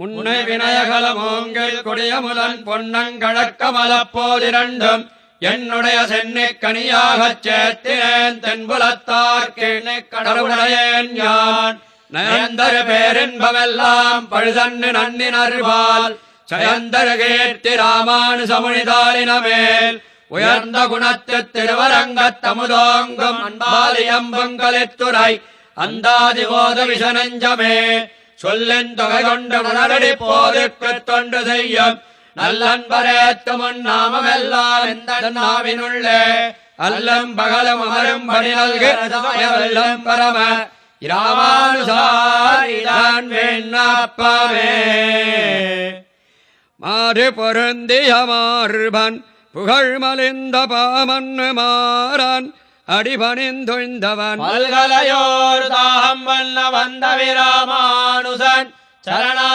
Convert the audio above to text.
முன்னை வினயகலமோங்கில் கொடியமுலன் பொன்னங்கழக்கமலப்போதிரண்டும். என்னுடைய சென்னை கனியாகச் சேர்த்தினேன் தென்புலத்தார்க்கு கடவுடையேன் யான். நயந்தர பேரின்பமெல்லாம் பழுதன்னு நன்னினர்வால். சயந்தர கீர்த்தி ராமானுசமுனிதாளினமேல். உயர்ந்த குணத்து திருவரங்கத் தமுதோங்கும் அன்பாலியம்பங்களித்துறை அந்தாதி போத விஷனஞ்சமே சொல்லின் தொகை கொண்டு உணரடி போதுக்கு தொண்டு செய்யும். நல்லன்பரேத்து முன் நாமமெல்லாம் எந்த நாவினுள்ளே. அல்லம் பகலும் அமரும் பணி நல்கும் பரம. இராமானுசாரிதான் வேண்ணப்பமே. மாறு பொருந்திய மாறுபன் புகழ் மலிந்த பாமன் மாறான். அடிபணிந்துய்ந்தவன் பல்கலையோர் தாகம் வல்ல வந்த விராமா சரணா